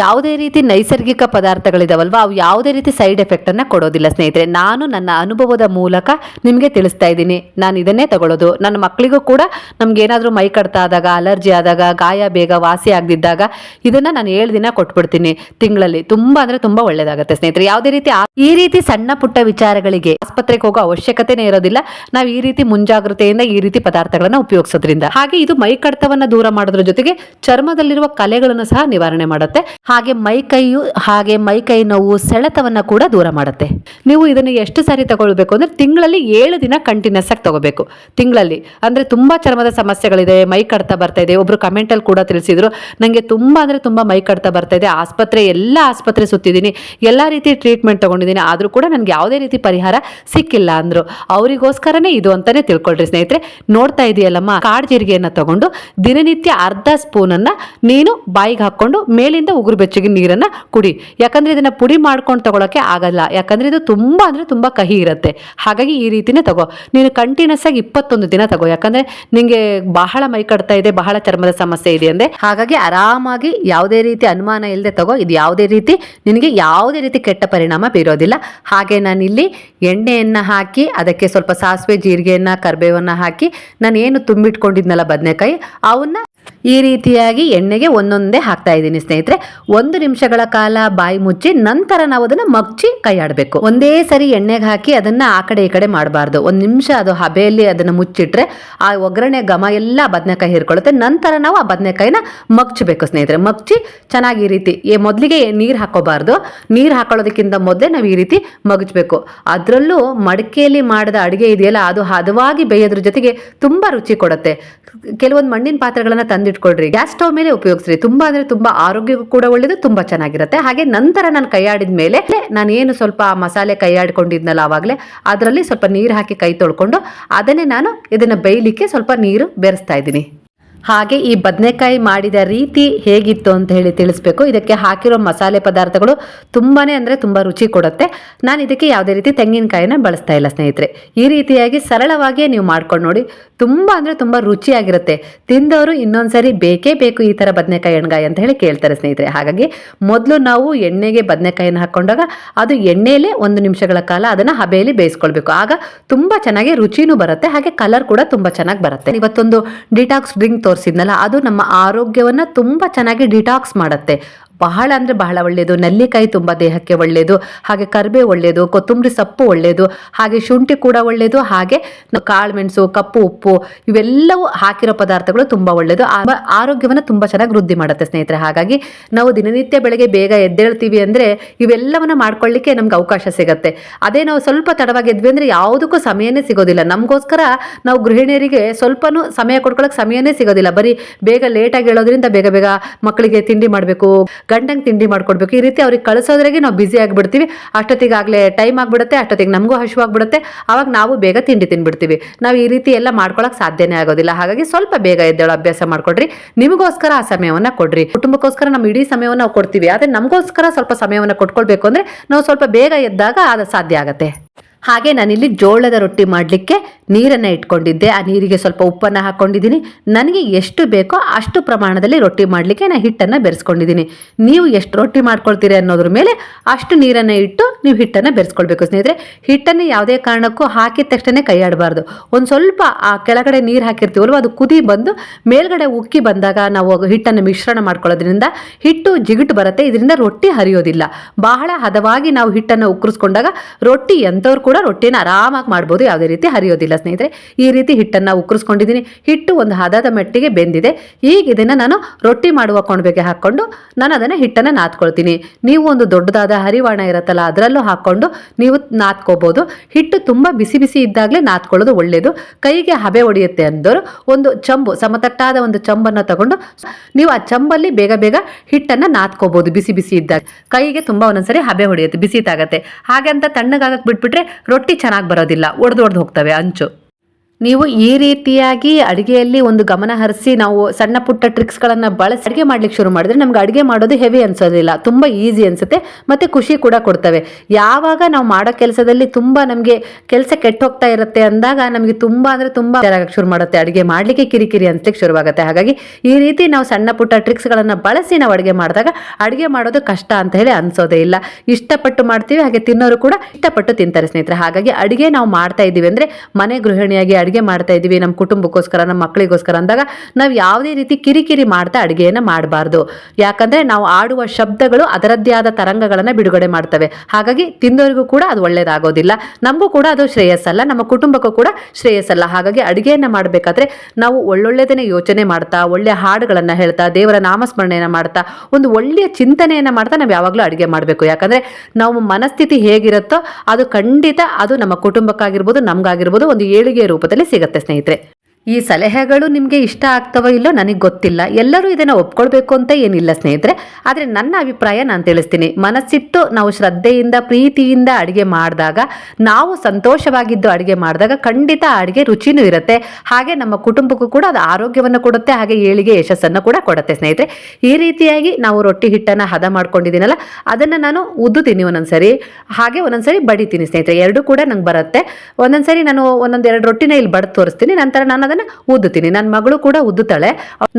S1: ಯಾವುದೇ ರೀತಿ ನೈಸರ್ಗಿಕ ಪದಾರ್ಥಗಳಿದಾವಲ್ವ, ಅವು ಯಾವುದೇ ರೀತಿ ಸೈಡ್ ಎಫೆಕ್ಟನ್ನು ಕೊಡೋದಿಲ್ಲ ಸ್ನೇಹಿತರೆ. ನಾನು ನನ್ನ ಅನುಭವದ ಮೂಲಕ ನಿಮಗೆ ತಿಳಿಸ್ತಾ ಇದ್ದೀನಿ. ನಾನು ಇದನ್ನೇ ತಗೊಳ್ಳೋದು. ನನ್ನ ಮಕ್ಕಳಿಗೂ ಕೂಡ ನಮ್ಗೇನಾದರೂ ಮೈ ಕಡ್ತಾ ಆದಾಗ, ಅಲರ್ಜಿ ಆದಾಗ, ಗಾಯ, ಬೇಗ ವಾಸಿ ಆಗದಿದ್ದಾಗ ಇದನ್ನು ನಾನು ಏಳು ದಿನ ಕೊಟ್ಬಿಡ್ತೀನಿ. ತಿಂಗಳಲ್ಲಿ ತುಂಬ ಅಂದರೆ ತುಂಬ ಒಳ್ಳೆಯದಾಗುತ್ತೆ ಸ್ನೇಹಿತರೆ. ಯಾವುದೇ ರೀತಿ ಈ ರೀತಿ ಸಣ್ಣ ಪುಟ್ಟ ವಿಚಾರಗಳಿಗೆ ಆಸ್ಪತ್ರೆಗೆ ಹೋಗೋ ಅವಶ್ಯಕತೆನೇ ಇರೋದಿಲ್ಲ. ನಾವು ಈ ರೀತಿ ಮುಂಜಾಗ್ರತೆಯಿಂದ ಈ ರೀತಿ ಪದಾರ್ಥಗಳನ್ನು ಉಪಯೋಗಿಸೋದ್ರಿಂದ. ಹಾಗೆ ಇದು ಮೈ ಕಡ್ತವನ್ನು ದೂರ ಮಾಡೋದ್ರ ಜೊತೆಗೆ ಚರ್ಮದಲ್ಲಿರುವ ಕಲೆಗಳನ್ನು ಸಹ ನಿವಾರಣೆ ಮಾಡುತ್ತೆ. ಹಾಗೆ ಮೈ ಕೈಯು, ಹಾಗೆ ಮೈ ಕೈ ನೋವು ಸೆಳೆತವನ್ನ ಕೂಡ ದೂರ ಮಾಡುತ್ತೆ. ನೀವು ಇದನ್ನು ಎಷ್ಟು ಸಾರಿ ತಗೊಳ್ಬೇಕು ಅಂದ್ರೆ ತಿಂಗಳಲ್ಲಿ ಏಳು ದಿನ ಕಂಟಿನ್ಯೂಸ್ ಆಗಿ ತಗೋಬೇಕು. ತಿಂಗಳಲ್ಲಿ. ಅಂದ್ರೆ ತುಂಬಾ ಚರ್ಮದ ಸಮಸ್ಯೆಗಳಿದೆ, ಮೈ ಕಡ್ತಾ ಬರ್ತಾ ಇದೆ. ಒಬ್ರು ಕಮೆಂಟ್ ಅಲ್ಲಿ ಕೂಡ ತಿಳಿಸಿದ್ರು ನನಗೆ ತುಂಬಾ ಅಂದ್ರೆ ತುಂಬಾ ಮೈ ಕಡ್ತಾ ಬರ್ತಾ ಇದೆ. ಆಸ್ಪತ್ರೆ, ಎಲ್ಲ ಆಸ್ಪತ್ರೆ ಸುತ್ತಿದ್ದೀನಿ. ಎಲ್ಲ ರೀತಿ ಟ್ರೀಟ್ಮೆಂಟ್ ತಗೊಂಡಿದ್ದೀನಿ. ಆದ್ರೂ ಕೂಡ ನನಗೆ ಯಾವುದೇ ರೀತಿ ಪರಿಹಾರ ಸಿಕ್ಕಿಲ್ಲ ಅಂದ್ರು. ಅವರಿಗೋಸ್ಕರನೇ ಇದು ಅಂತಾನೆ ತಿಳ್ಕೊಳ್ರಿ ಸ್ನೇಹಿತರೆ. ನೋಡ್ತಾ ಇದೆಯಲ್ಲಮ್ಮ, ಕಾಡು ಜೀರಿಗೆಯನ್ನು ತಗೊಂಡು ದಿನನಿತ್ಯ ಅರ್ಧ ಸ್ಪೂನ್ ಅನ್ನ ನೀನು ಬಾಯಿಗೆ ಹಾಕೊಂಡು ಮೇಲಿಂದ ಉಗುರು ಬೆಚ್ಚಗೆ ನೀರನ್ನು ಕುಡಿ. ಯಾಕಂದರೆ ಇದನ್ನು ಪುಡಿ ಮಾಡ್ಕೊಂಡು ತೊಗೊಳಕ್ಕೆ ಆಗಲ್ಲ. ಯಾಕಂದರೆ ಇದು ತುಂಬ ಅಂದರೆ ತುಂಬ ಕಹಿ ಇರುತ್ತೆ. ಹಾಗಾಗಿ ಈ ರೀತಿನೇ ತಗೋ. ನೀನು ಕಂಟಿನ್ಯೂಸ್ ಆಗಿ ಇಪ್ಪತ್ತೊಂದು ದಿನ ತಗೋ. ಯಾಕಂದರೆ ನಿಮಗೆ ಬಹಳ ಮೈ ಕಟ್ತಾ ಇದೆ, ಬಹಳ ಚರ್ಮದ ಸಮಸ್ಯೆ ಇದೆ ಅಂದರೆ ಹಾಗಾಗಿ ಆರಾಮಾಗಿ ಯಾವುದೇ ರೀತಿ ಅನುಮಾನ ಇಲ್ಲದೆ ತಗೋ. ಇದು ಯಾವುದೇ ರೀತಿ ನಿನಗೆ ಯಾವುದೇ ರೀತಿ ಕೆಟ್ಟ ಪರಿಣಾಮ ಬೀರೋದಿಲ್ಲ. ಹಾಗೆ ನಾನಿಲ್ಲಿ ಎಣ್ಣೆಯನ್ನು ಹಾಕಿ, ಅದಕ್ಕೆ ಸ್ವಲ್ಪ ಸಾಸಿವೆ, ಜೀರಿಗೆಯನ್ನು, ಕರ್ಬೇವನ್ನು ಹಾಕಿ ನಾನು ಏನು ತುಂಬಿಟ್ಕೊಂಡಿದ್ನಲ್ಲ ಬದನೆಕಾಯಿ, ಅವನ್ನ ಈ ರೀತಿಯಾಗಿ ಎಣ್ಣೆಗೆ ಒಂದೊಂದೇ ಹಾಕ್ತಾ ಇದ್ದೀನಿ ಸ್ನೇಹಿತರೆ. ಒಂದು ನಿಮಿಷಗಳ ಕಾಲ ಬಾಯಿ ಮುಚ್ಚಿ ನಂತರ ನಾವು ಅದನ್ನು ಮಗ್ಚಿ ಕೈ ಆಡಬೇಕು ಒಂದೇ ಸರಿ ಎಣ್ಣೆಗೆ ಹಾಕಿ ಅದನ್ನು ಆ ಕಡೆ ಈ ಕಡೆ ಮಾಡಬಾರ್ದು. ಒಂದು ನಿಮಿಷ ಅದು ಹಬೆಯಲ್ಲಿ ಅದನ್ನು ಮುಚ್ಚಿಟ್ರೆ ಆ ಒಗ್ಗರಣೆ ಘಮ ಎಲ್ಲ ಬದನೆಕಾಯಿ ಹೀರ್ಕೊಳ್ಳುತ್ತೆ. ನಂತರ ನಾವು ಆ ಬದನೆಕಾಯಿನ ಮಗ್ಚಬೇಕು ಸ್ನೇಹಿತರೆ. ಮಗ್ಚಿ ಚೆನ್ನಾಗಿ ಈ ರೀತಿ ಮೊದಲಿಗೆ ನೀರು ಹಾಕೋಬಾರ್ದು ನೀರು ಹಾಕೊಳ್ಳೋದಕ್ಕಿಂತ ಮೊದಲೇ ನಾವು ಈ ರೀತಿ ಮಗಚಬೇಕು. ಅದರಲ್ಲೂ ಮಡಿಕೆಯಲ್ಲಿ ಮಾಡಿದ ಅಡುಗೆ ಇದೆಯಲ್ಲ, ಅದು ಹದವಾಗಿ ಬೇಯೋದ್ರ ಜೊತೆಗೆ ತುಂಬ ರುಚಿ ಕೊಡುತ್ತೆ. ಕೆಲವೊಂದು ಮಣ್ಣಿನ ಪಾತ್ರೆಗಳನ್ನ ತಂದಿಟ್ಕೊಳ್ರಿ. ಗ್ಯಾಸ್ ಸ್ಟವ್ ಮೇಲೆ ಉಪಯೋಗಿಸ್ರಿ. ತುಂಬಾ ಅಂದ್ರೆ ತುಂಬಾ ಆರೋಗ್ಯಕ್ಕೂ ಕೂಡ ಒಳ್ಳೇದು, ತುಂಬಾ ಚೆನ್ನಾಗಿರುತ್ತೆ. ಹಾಗೆ ನಂತರ ನಾನು ಕೈಯಾಡಿದ ಮೇಲೆ ನಾನು ಏನು ಸ್ವಲ್ಪ ಮಸಾಲೆ ಕೈಯಾಡ್ಕೊಂಡಿದ್ನಲ್ಲ ಆವಾಗಲೇ, ಅದರಲ್ಲಿ ಸ್ವಲ್ಪ ನೀರು ಹಾಕಿ ಕೈ ತೊಳ್ಕೊಂಡು ಅದನ್ನೇ ನಾನು ಇದನ್ನ ಬೇಯಲಿಕ್ಕೆ ಸ್ವಲ್ಪ ನೀರು ಬೆರೆಸ್ತಾ ಇದ್ದೀನಿ. ಹಾಗೆ ಈ ಬದನೆಕಾಯಿ ಮಾಡಿದ ರೀತಿ ಹೇಗಿತ್ತು ಅಂತ ಹೇಳಿ ತಿಳಿಸ್ಬೇಕು. ಇದಕ್ಕೆ ಹಾಕಿರೋ ಮಸಾಲೆ ಪದಾರ್ಥಗಳು ತುಂಬಾ ಅಂದರೆ ತುಂಬ ರುಚಿ ಕೊಡುತ್ತೆ. ನಾನು ಇದಕ್ಕೆ ಯಾವುದೇ ರೀತಿ ತೆಂಗಿನಕಾಯಿನ ಬಳಸ್ತಾ ಇಲ್ಲ ಸ್ನೇಹಿತರೆ. ಈ ರೀತಿಯಾಗಿ ಸರಳವಾಗಿಯೇ ನೀವು ಮಾಡ್ಕೊಂಡು ನೋಡಿ. ತುಂಬ ಅಂದರೆ ತುಂಬ ರುಚಿಯಾಗಿರುತ್ತೆ. ತಿಂದವರು ಇನ್ನೊಂದ್ಸರಿ ಬೇಕೇ ಬೇಕು ಈ ಥರ ಬದನೆಕಾಯಿ ಎಣ್ಗಾಯಿ ಅಂತ ಹೇಳಿ ಕೇಳ್ತಾರೆ ಸ್ನೇಹಿತರೆ. ಹಾಗಾಗಿ ಮೊದಲು ನಾವು ಎಣ್ಣೆಗೆ ಬದನೆಕಾಯಿನ ಹಾಕೊಂಡಾಗ ಅದು ಎಣ್ಣೆಯಲ್ಲೇ ಒಂದು ನಿಮಿಷಗಳ ಕಾಲ ಅದನ್ನು ಹಬೆಯಲ್ಲಿ ಬೇಯಿಸ್ಕೊಳ್ಬೇಕು. ಆಗ ತುಂಬ ಚೆನ್ನಾಗಿ ರುಚಿನೂ ಬರುತ್ತೆ. ಹಾಗೆ ಕಲರ್ ಕೂಡ ತುಂಬ ಚೆನ್ನಾಗಿ ಬರುತ್ತೆ. ಇವತ್ತೊಂದು ಡಿಟಾಕ್ಸ್ ಡ್ರಿಂಕ್ ತೋರಿಸಿದ್ನಲ್ಲ ಅದು ನಮ್ಮ ಆರೋಗ್ಯವನ್ನು ತುಂಬ ಚೆನ್ನಾಗಿ ಡಿಟಾಕ್ಸ್ ಮಾಡುತ್ತೆ. ಬಹಳ ಅಂದರೆ ಬಹಳ ಒಳ್ಳೆಯದು ನೆಲ್ಲಿಕಾಯಿ ತುಂಬ ದೇಹಕ್ಕೆ ಒಳ್ಳೆಯದು ಹಾಗೆ ಕರಿಬೇವು ಒಳ್ಳೆಯದು ಕೊತ್ತಂಬರಿ ಸೊಪ್ಪು ಒಳ್ಳೆಯದು ಹಾಗೆ ಶುಂಠಿ ಕೂಡ ಒಳ್ಳೆಯದು ಹಾಗೆ ಕಾಳುಮೆಣಸು ಕಪ್ಪು ಉಪ್ಪು ಇವೆಲ್ಲವೂ ಹಾಕಿರೋ ಪದಾರ್ಥಗಳು ತುಂಬ ಒಳ್ಳೆಯದು ಆರೋಗ್ಯವನ್ನು ತುಂಬ ಚೆನ್ನಾಗಿ ವೃದ್ಧಿ ಮಾಡುತ್ತೆ ಸ್ನೇಹಿತರೆ. ಹಾಗಾಗಿ ನಾವು ದಿನನಿತ್ಯ ಬೆಳಗ್ಗೆ ಬೇಗ ಎದ್ದೇಳ್ತೀವಿ ಅಂದರೆ ಇವೆಲ್ಲವನ್ನ ಮಾಡ್ಕೊಳ್ಳಿಕ್ಕೆ ನಮ್ಗೆ ಅವಕಾಶ ಸಿಗುತ್ತೆ. ಅದೇ ನಾವು ಸ್ವಲ್ಪ ತಡವಾಗಿ ಎದ್ವಿ ಅಂದರೆ ಯಾವುದಕ್ಕೂ ಸಮಯನೇ ಸಿಗೋದಿಲ್ಲ. ನಮಗೋಸ್ಕರ ನಾವು ಗೃಹಿಣಿಯರಿಗೆ ಸ್ವಲ್ಪನೂ ಸಮಯ ಕೊಡ್ಕೊಳ್ಳೋಕೆ ಸಮಯನೇ ಸಿಗೋದಿಲ್ಲ. ಬರೀ ಬೇಗ ಲೇಟಾಗಿ ಹೇಳೋದ್ರಿಂದ ಬೇಗ ಬೇಗ ಮಕ್ಕಳಿಗೆ ತಿಂಡಿ ಮಾಡಬೇಕು ಗಂಡಂಗೆ ತಿಂಡಿ ಮಾಡ್ಕೊಡ್ಬೇಕು. ಈ ರೀತಿ ಅವ್ರಿಗೆ ಕಳಿಸೋದ್ರಾಗೆ ನಾವು ಬ್ಯುಸಿ ಆಗಿಬಿಡ್ತೀವಿ. ಅಷ್ಟೊತ್ತಿಗೆ ಆಗಲೇ ಟೈಮ್ ಆಗಿಬಿಡುತ್ತೆ, ಅಷ್ಟೊತ್ತಿಗೆ ನಮಗೂ ಹಸಿವಾಗ್ಬಿಡುತ್ತೆ ಆವಾಗ ನಾವು ಬೇಗ ತಿಂಡಿ ತಿನ್ಬಿಡ್ತೀವಿ. ನಾವು ಈ ರೀತಿ ಎಲ್ಲ ಮಾಡ್ಕೊಳಕ್ಕೆ ಸಾಧ್ಯನೇ ಆಗೋದಿಲ್ಲ. ಹಾಗಾಗಿ ಸ್ವಲ್ಪ ಬೇಗ ಎದ್ದೇಳೋ, ಅಭ್ಯಾಸ ಮಾಡ್ಕೊಡ್ರಿ. ನಿಮಗೋಸ್ಕರ ಆ ಸಮಯವನ್ನು ಕೊಡ್ರಿ. ಕುಟುಂಬಕ್ಕೋಸ್ಕರ ನಮ್ಮ ಇಡೀ ಸಮಯವನ್ನು ನಾವು ಕೊಡ್ತೀವಿ. ಆದರೆ ನಮಗೋಸ್ಕರ ಸ್ವಲ್ಪ ಸಮಯವನ್ನು ಕೊಟ್ಕೊಳ್ಬೇಕು ಅಂದರೆ ನಾವು ಸ್ವಲ್ಪ ಬೇಗ ಎದ್ದಾಗ ಅದು ಸಾಧ್ಯ ಆಗತ್ತೆ. ಹಾಗೆ ನಾನಿಲ್ಲಿ ಜೋಳದ ರೊಟ್ಟಿ ಮಾಡಲಿಕ್ಕೆ ನೀರನ್ನು ಇಟ್ಕೊಂಡಿದ್ದೆ. ಆ ನೀರಿಗೆ ಸ್ವಲ್ಪ ಉಪ್ಪನ್ನು ಹಾಕ್ಕೊಂಡಿದ್ದೀನಿ ನನಗೆ ಎಷ್ಟು ಬೇಕೋ ಅಷ್ಟು ಪ್ರಮಾಣದಲ್ಲಿ ರೊಟ್ಟಿ ಮಾಡಲಿಕ್ಕೆ ನಾನು ಹಿಟ್ಟನ್ನು ಬೆರೆಸ್ಕೊಂಡಿದ್ದೀನಿ. ನೀವು ಎಷ್ಟು ರೊಟ್ಟಿ ಮಾಡ್ಕೊಳ್ತೀರಿ ಅನ್ನೋದ್ರ ಮೇಲೆ ಅಷ್ಟು ನೀರನ್ನು ಇಟ್ಟು ನೀವು ಹಿಟ್ಟನ್ನು ಬೆರೆಸ್ಕೊಳ್ಬೇಕು ಸ್ನೇಹಿತರೆ. ಹಿಟ್ಟನ್ನು ಯಾವುದೇ ಕಾರಣಕ್ಕೂ ಹಾಕಿದ ತಕ್ಷಣ ಕೈಯಾಡಬಾರ್ದು ಒಂದು ಸ್ವಲ್ಪ, ಆ, ಕೆಳಗಡೆ ನೀರು ಹಾಕಿರ್ತೀವಲ್ವ, ಅದು ಕುದಿ ಬಂದು ಮೇಲ್ಗಡೆ ಉಕ್ಕಿ ಬಂದಾಗ ನಾವು ಹಿಟ್ಟನ್ನು ಮಿಶ್ರಣ ಮಾಡ್ಕೊಳ್ಳೋದ್ರಿಂದ ಹಿಟ್ಟು ಜಿಗುಟು ಬರುತ್ತೆ. ಇದರಿಂದ ರೊಟ್ಟಿ ಹರಿಯೋದಿಲ್ಲ. ಬಹಳ ಹದವಾಗಿ ನಾವು ಹಿಟ್ಟನ್ನು ಉಕ್ಕರಿಸ್ಕೊಂಡಾಗ ರೊಟ್ಟಿ ಎಂಥವ್ರು ರೊಟ್ಟಿನ ಆರಾಮಾಗಿ ಮಾಡ್ಬೋದು, ಯಾವುದೇ ರೀತಿ ಹರಿಯೋದಿಲ್ಲ ಸ್ನೇಹಿತರೆ. ಈ ರೀತಿ ಹಿಟ್ಟನ್ನು ಉಕ್ಕರಿಸ್ಕೊಂಡಿದ್ದೀನಿ. ಹಿಟ್ಟು ಒಂದು ಹದದ ಮಟ್ಟಿಗೆ ಬೆಂದಿದೆ. ಈಗ ಇದನ್ನು ನಾನು ರೊಟ್ಟಿ ಮಾಡುವ ಕೊಂಡ್ಬೇಗೆ ಹಾಕ್ಕೊಂಡು ನಾನು ಅದನ್ನು ಹಿಟ್ಟನ್ನು ನಾದ್ಕೊಳ್ತೀನಿ. ನೀವು ಒಂದು ದೊಡ್ಡದಾದ ಹರಿವಾಣ ಇರುತ್ತಲ್ಲ, ಅದರಲ್ಲೂ ಹಾಕ್ಕೊಂಡು ನೀವು ನಾದ್ಕೋಬೋದು. ಹಿಟ್ಟು ತುಂಬ ಬಿಸಿ ಬಿಸಿ ಇದ್ದಾಗಲೇ ನಾದ್ಕೊಳ್ಳೋದು ಒಳ್ಳೆಯದು ಕೈಗೆ ಹಬೆ ಹೊಡೆಯುತ್ತೆ ಅಂದರು ಒಂದು ಚಂಬು, ಸಮತಟ್ಟಾದ ಒಂದು ಚಂಬನ್ನು ತಗೊಂಡು ನೀವು ಆ ಚಂಬಲ್ಲಿ ಬೇಗ ಬೇಗ ಹಿಟ್ಟನ್ನು ನಾದ್ಕೋಬೋದು ಬಿಸಿ ಬಿಸಿ ಇದ್ದಾಗ. ಕೈಗೆ ತುಂಬ ಒಂದೊಂದ್ಸರಿ ಹಬೆ ಹೊಡೆಯುತ್ತೆ, ಬಿಸಿ ತಾಗತ್ತೆ ಹಾಗೆ ಅಂತ ತಣ್ಣಗಾಗಕ್ಕೆ ಬಿಟ್ಬಿಟ್ರೆ ರೊಟ್ಟಿ ಚೆನ್ನಾಗಿ ಬರೋದಿಲ್ಲ ಒಡೆದು ಒಡೆದು ಹೋಗ್ತವೆ ಅಂಚು. ನೀವು ಈ ರೀತಿಯಾಗಿ ಅಡುಗೆಯಲ್ಲಿ ಒಂದು ಗಮನ ಹರಿಸಿ ನಾವು ಸಣ್ಣ ಪುಟ್ಟ ಟ್ರಿಕ್ಸ್ಗಳನ್ನು ಬಳಸಿ ಅಡುಗೆ ಮಾಡ್ಲಿಕ್ಕೆ ಶುರು ಮಾಡಿದ್ರೆ ನಮ್ಗೆ ಅಡುಗೆ ಮಾಡೋದು ಹೆವಿ ಅನ್ಸೋದಿಲ್ಲ. ತುಂಬ ಈಸಿ ಅನ್ಸುತ್ತೆ ಮತ್ತು ಖುಷಿ ಕೂಡ ಕೊಡ್ತವೆ. ಯಾವಾಗ ನಾವು ಮಾಡೋ ಕೆಲಸದಲ್ಲಿ ತುಂಬ ನಮಗೆ ಕೆಲಸ ಕೆಟ್ಟ ಹೋಗ್ತಾ ಇರುತ್ತೆ ಅಂದಾಗ ನಮಗೆ ತುಂಬ ಅಂದರೆ ತುಂಬ ಶುರು ಮಾಡುತ್ತೆ. ಅಡುಗೆ ಮಾಡಲಿಕ್ಕೆ ಕಿರಿಕಿರಿ ಅನ್ಸ್ಲಿಕ್ಕೆ ಶುರುವಾಗುತ್ತೆ. ಹಾಗಾಗಿ ಈ ರೀತಿ ನಾವು ಸಣ್ಣ ಪುಟ್ಟ ಟ್ರಿಕ್ಸ್ಗಳನ್ನು ಬಳಸಿ ನಾವು ಅಡುಗೆ ಮಾಡಿದಾಗ ಅಡುಗೆ ಮಾಡೋದು ಕಷ್ಟ ಅಂತ ಹೇಳಿ ಅನ್ಸೋದೇ ಇಲ್ಲ. ಇಷ್ಟಪಟ್ಟು ಮಾಡ್ತೀವಿ, ಹಾಗೆ ತಿನ್ನೋರು ಕೂಡ ಇಷ್ಟಪಟ್ಟು ತಿಂತಾರೆ ಸ್ನೇಹಿತರೆ. ಹಾಗಾಗಿ ಅಡುಗೆ ನಾವು ಮಾಡ್ತಾ ಇದ್ದೀವಿ ಅಂದರೆ ಮನೆ ಗೃಹಿಣಿಯಾಗಿ ಅಡುಗೆ ಮಾಡ್ತಾ ಇದ್ದೀವಿ, ನಮ್ಮ ಕುಟುಂಬಕ್ಕೋಸ್ಕರ, ನಮ್ಮ ಮಕ್ಕಳಿಗೋಸ್ಕರ ಅಂದಾಗ ನಾವು ಯಾವುದೇ ರೀತಿ ಕಿರಿಕಿರಿ ಮಾಡ್ತಾ ಅಡುಗೆಯನ್ನು ಮಾಡಬಾರ್ದು. ಯಾಕಂದರೆ ನಾವು ಆಡುವ ಶಬ್ದಗಳು ಅದರದ್ದೇ ಆದ ತರಂಗಗಳನ್ನು ಬಿಡುಗಡೆ ಮಾಡ್ತವೆ. ಹಾಗಾಗಿ ತಿಂದವರಿಗೂ ಕೂಡ ಅದು ಒಳ್ಳೆಯದಾಗೋದಿಲ್ಲ ನಮಗೂ ಕೂಡ ಅದು ಶ್ರೇಯಸ್ಸಲ್ಲ, ನಮ್ಮ ಕುಟುಂಬಕ್ಕೂ ಕೂಡ ಶ್ರೇಯಸ್ಸಲ್ಲ. ಹಾಗಾಗಿ ಅಡುಗೆಯನ್ನು ಮಾಡಬೇಕಾದ್ರೆ ನಾವು ಒಳ್ಳೊಳ್ಳೆದನ್ನೇ ಯೋಚನೆ ಮಾಡ್ತಾ ಒಳ್ಳೆಯ ಹಾಡುಗಳನ್ನು ಹೇಳ್ತಾ, ದೇವರ ನಾಮಸ್ಮರಣೆಯನ್ನು ಮಾಡ್ತಾ, ಒಂದು ಒಳ್ಳೆಯ ಚಿಂತನೆಯನ್ನು ಮಾಡ್ತಾ ನಾವು ಯಾವಾಗಲೂ ಅಡುಗೆ ಮಾಡಬೇಕು. ಯಾಕಂದರೆ ನಾವು ಮನಸ್ಥಿತಿ ಹೇಗಿರುತ್ತೋ ಅದು ಖಂಡಿತ ಅದು ನಮ್ಮ ಕುಟುಂಬಕ್ಕಾಗಿರ್ಬೋದು, ನಮಗಾಗಿರ್ಬೋದು ಒಂದು ಏಳಿಗೆ ರೂಪದಲ್ಲಿ ಸಿಗುತ್ತೆ ಸ್ನೇಹಿತರೆ. ಈ ಸಲಹೆಗಳು ನಿಮಗೆ ಇಷ್ಟ ಆಗ್ತವೋ ಇಲ್ಲೋ ನನಗೆ ಗೊತ್ತಿಲ್ಲ. ಎಲ್ಲರೂ ಇದನ್ನು ಒಪ್ಕೊಳ್ಬೇಕು ಅಂತ ಏನಿಲ್ಲ ಸ್ನೇಹಿತರೆ. ಆದರೆ ನನ್ನ ಅಭಿಪ್ರಾಯ ನಾನು ತಿಳಿಸ್ತೀನಿ. ಮನಸ್ಸಿಟ್ಟು ನಾವು ಶ್ರದ್ಧೆಯಿಂದ, ಪ್ರೀತಿಯಿಂದ ಅಡುಗೆ ಮಾಡಿದಾಗ, ನಾವು ಸಂತೋಷವಾಗಿದ್ದು ಅಡುಗೆ ಮಾಡಿದಾಗ ಖಂಡಿತ ಅಡುಗೆ ರುಚಿನೂ ಇರುತ್ತೆ. ಹಾಗೆ ನಮ್ಮ ಕುಟುಂಬಕ್ಕೂ ಕೂಡ ಅದು ಆರೋಗ್ಯವನ್ನು ಕೊಡುತ್ತೆ, ಹಾಗೆ ಏಳಿಗೆ ಯಶಸ್ಸನ್ನು ಕೂಡ ಕೊಡುತ್ತೆ ಸ್ನೇಹಿತರೆ. ಈ ರೀತಿಯಾಗಿ ನಾವು ರೊಟ್ಟಿ ಹಿಟ್ಟನ್ನು ಹದ ಮಾಡ್ಕೊಂಡಿದ್ದೀನಲ್ಲ, ಅದನ್ನು ನಾನು ಉದ್ದುತ್ತೀನಿ ಒಂದೊಂದ್ಸರಿ. ಹಾಗೆ ಒಂದೊಂದ್ಸರಿ ಬಡಿತೀನಿ ಸ್ನೇಹಿತರೆ. ಎರಡೂ ಕೂಡ ನಂಗೆ ಬರುತ್ತೆ. ಒಂದೊಂದ್ಸರಿ ನಾನು ಒಂದೊಂದು ಎರಡು ರೊಟ್ಟಿನ ಇಲ್ಲಿ ಬಡ್ದು ತೋರಿಸ್ತೀನಿ, ನಂತರ ನಾನು ಅದನ್ನು ಉದ್ದುತ್ತೀನಿ. ನನ್ನ ಮಗಳು ಕೂಡ ಉದ್ದುತ್ತಾಳೆ.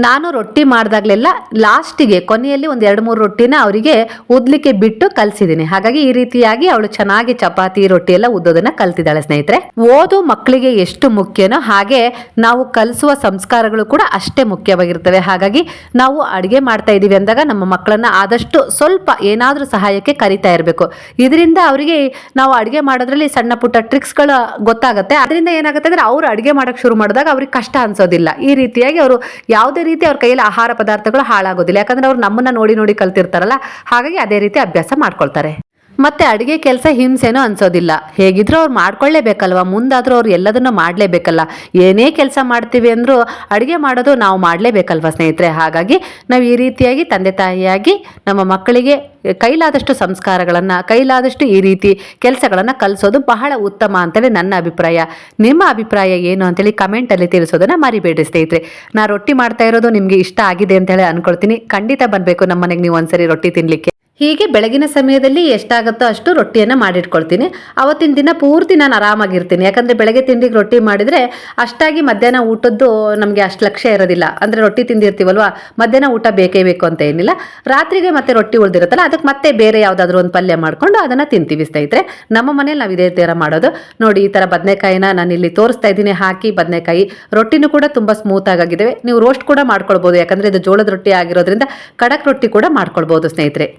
S1: ನಾನು ರೊಟ್ಟಿ ಮಾಡಿದಾಗಲೆಲ್ಲ ಲಾಸ್ಟಿಗೆ ಕೊನೆಯಲ್ಲಿ ಒಂದು ಎರಡು ಮೂರು ರೊಟ್ಟಿನ ಅವರಿಗೆ ಉದ್ಲಿಕ್ಕೆ ಬಿಟ್ಟು ಕಲಿಸಿದ್ದೀನಿ ಹಾಗಾಗಿ ಈ ರೀತಿಯಾಗಿ ಅವಳು ಚೆನ್ನಾಗಿ ಚಪಾತಿ, ರೊಟ್ಟಿ ಎಲ್ಲ ಉದ್ದೋದನ್ನ ಕಲ್ತಿದ್ದಾಳೆ ಸ್ನೇಹಿತರೆ. ಓದು ಮಕ್ಕಳಿಗೆ ಎಷ್ಟು ಮುಖ್ಯನೋ ಹಾಗೆ ನಾವು ಕಲಿಸುವ ಸಂಸ್ಕಾರಗಳು ಕೂಡ ಅಷ್ಟೇ ಮುಖ್ಯವಾಗಿರ್ತವೆ. ಹಾಗಾಗಿ ನಾವು ಅಡುಗೆ ಮಾಡ್ತಾ ಇದ್ದೀವಿ ಅಂದಾಗ ನಮ್ಮ ಮಕ್ಕಳನ್ನ ಆದಷ್ಟು ಸ್ವಲ್ಪ ಏನಾದರೂ ಸಹಾಯಕ್ಕೆ ಕರಿತಾ ಇರಬೇಕು. ಇದರಿಂದ ಅವರಿಗೆ ನಾವು ಅಡುಗೆ ಮಾಡೋದ್ರಲ್ಲಿ ಸಣ್ಣ ಪುಟ್ಟ ಟ್ರಿಕ್ಸ್ಗಳು ಗೊತ್ತಾಗುತ್ತೆ. ಅದರಿಂದ ಏನಾಗುತ್ತೆ ಅಂದರೆ ಅವರು ಅಡುಗೆ ಮಾಡೋಕ್ಕೆ ಶುರು ಮಾಡಿದಾಗ ಅವ್ರಿಗೆ ಕಷ್ಟ ಅನ್ಸೋದಿಲ್ಲ. ಈ ರೀತಿಯಾಗಿ ಅವರು ಯಾವುದೇ ರೀತಿ ಅವ್ರ ಕೈಯಲ್ಲಿ ಆಹಾರ ಪದಾರ್ಥಗಳು ಹಾಳಾಗೋದಿಲ್ಲ. ಯಾಕಂದ್ರೆ ಅವ್ರು ನಮ್ಮನ್ನ ನೋಡಿ ನೋಡಿ ಕಲ್ತಿರ್ತಾರಲ್ಲ. ಹಾಗಾಗಿ ಅದೇ ರೀತಿ ಅಭ್ಯಾಸ ಮಾಡ್ಕೊಳ್ತಾರೆ. ಮತ್ತೆ ಅಡುಗೆ ಕೆಲಸ ಹಿಂಸೆನೂ ಅನ್ಸೋದಿಲ್ಲ. ಹೇಗಿದ್ರೂ ಅವ್ರು ಮಾಡ್ಕೊಳ್ಳೇಬೇಕಲ್ವ? ಮುಂದಾದರೂ ಅವ್ರು ಎಲ್ಲದನ್ನು ಮಾಡಲೇಬೇಕಲ್ಲ. ಏನೇ ಕೆಲಸ ಮಾಡ್ತೀವಿ ಅಂದರೂ ಅಡುಗೆ ಮಾಡೋದು ನಾವು ಮಾಡಲೇಬೇಕಲ್ವ ಸ್ನೇಹಿತರೆ? ಹಾಗಾಗಿ ನಾವು ಈ ರೀತಿಯಾಗಿ ತಂದೆ ತಾಯಿಯಾಗಿ ನಮ್ಮ ಮಕ್ಕಳಿಗೆ ಕೈಲಾದಷ್ಟು ಸಂಸ್ಕಾರಗಳನ್ನು, ಕೈಲಾದಷ್ಟು ಈ ರೀತಿ ಕೆಲಸಗಳನ್ನು ಕಲಿಸೋದು ಬಹಳ ಉತ್ತಮ ಅಂತೇಳಿ ನನ್ನ ಅಭಿಪ್ರಾಯ. ನಿಮ್ಮ ಅಭಿಪ್ರಾಯ ಏನು ಅಂತೇಳಿ ಕಮೆಂಟಲ್ಲಿ ತಿಳಿಸೋದನ್ನು ಮರಿಬೇಡಿ ಸ್ನೇಹಿತರೆ. ನಾ ರೊಟ್ಟಿ ಮಾಡ್ತಾ ಇರೋದು ನಿಮಗೆ ಇಷ್ಟ ಆಗಿದೆ ಅಂತೇಳಿ ಅನ್ಕೊಳ್ತೀನಿ. ಖಂಡಿತ ಬರಬೇಕು ನಮ್ಮ ಮನೆಗೆ ನೀವು ಒಂದ್ಸರಿ ರೊಟ್ಟಿ ತಿನ್ನಲಿಕ್ಕೆ ಹೀಗೆ ಬೆಳಗಿನ ಸಮಯದಲ್ಲಿ ಎಷ್ಟಾಗುತ್ತೋ ಅಷ್ಟು ರೊಟ್ಟಿಯನ್ನು ಮಾಡಿಟ್ಕೊಳ್ತೀನಿ. ಅವತ್ತಿನ ದಿನ ಪೂರ್ತಿ ನಾನು ಆರಾಮಾಗಿರ್ತೀನಿ. ಯಾಕಂದರೆ ಬೆಳಗ್ಗೆ ತಿಂಡಿಗೆ ರೊಟ್ಟಿ ಮಾಡಿದರೆ ಅಷ್ಟಾಗಿ ಮಧ್ಯಾಹ್ನ ಊಟದ್ದು ನಮಗೆ ಅಷ್ಟು ಲಕ್ಷ್ಯ ಇರೋದಿಲ್ಲ. ಅಂದರೆ ರೊಟ್ಟಿ ತಿಂದಿರ್ತೀವಲ್ವ? ಮಧ್ಯಾಹ್ನ ಊಟ ಬೇಕೇ ಬೇಕು ಅಂತ ಏನಿಲ್ಲ. ರಾತ್ರಿಗೆ ಮತ್ತೆ ರೊಟ್ಟಿ ಉಳಿದಿರುತ್ತಲ್ಲ ಅದಕ್ಕೆ ಮತ್ತೆ ಬೇರೆ ಯಾವುದಾದ್ರೂ ಒಂದು ಪಲ್ಯ ಮಾಡಿಕೊಂಡು ಅದನ್ನು ತಿಂತೀವಿ ಸ್ನೇಹಿತರೆ. ನಮ್ಮ ಮನೇಲಿ ನಾವು ಇದೇ ಥರ ಮಾಡೋದು. ನೋಡಿ, ಈ ಥರ ಬದನೆಕಾಯಿನ ನಾನು ಇಲ್ಲಿ ತೋರಿಸ್ತಾ ಇದ್ದೀನಿ. ಹಾಕಿ ಬದನೆಕಾಯಿ. ರೊಟ್ಟಿನೂ ಕೂಡ ತುಂಬ ಸ್ಮೂತ್ ಆಗಿದ್ದಾವೆ ನೀವು ರೋಸ್ಟ್ ಕೂಡ ಮಾಡ್ಕೊಳ್ಬೋದು. ಯಾಕಂದರೆ ಇದು ಜೋಳದ ರೊಟ್ಟಿ ಆಗಿರೋದ್ರಿಂದ ಕಡಕ್ ರೊಟ್ಟಿ ಕೂಡ ಮಾಡ್ಕೊಳ್ಬೋದು ಸ್ನೇಹಿತರೆ.